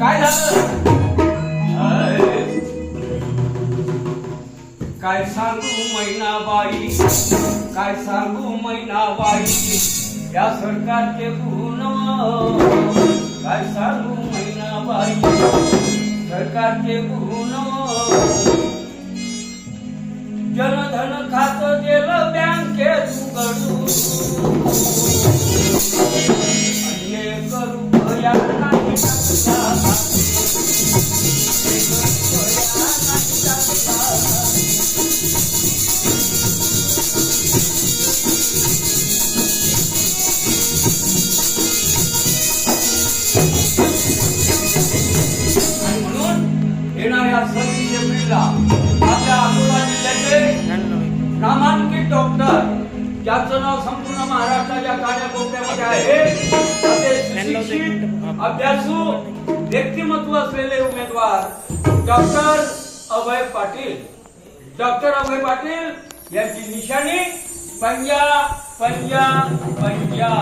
काय झालं? काय सांगू मैनाबाई? काय सांगू मैनाबाई? या सरकारचे गुण. काय सांगू मैनाबाई? सरकारचे गुण. जनधन खात गेलं बँक. ज्याचं नाव संपूर्ण महाराष्ट्राच्या कान्याकोपऱ्यामध्ये आहे असे अभ्यासू व्यक्तिमत्व असलेले उमेदवार डॉक्टर अभय पाटील. डॉक्टर अभय पाटील यांची निशाणी पंजा पंजा पंजा.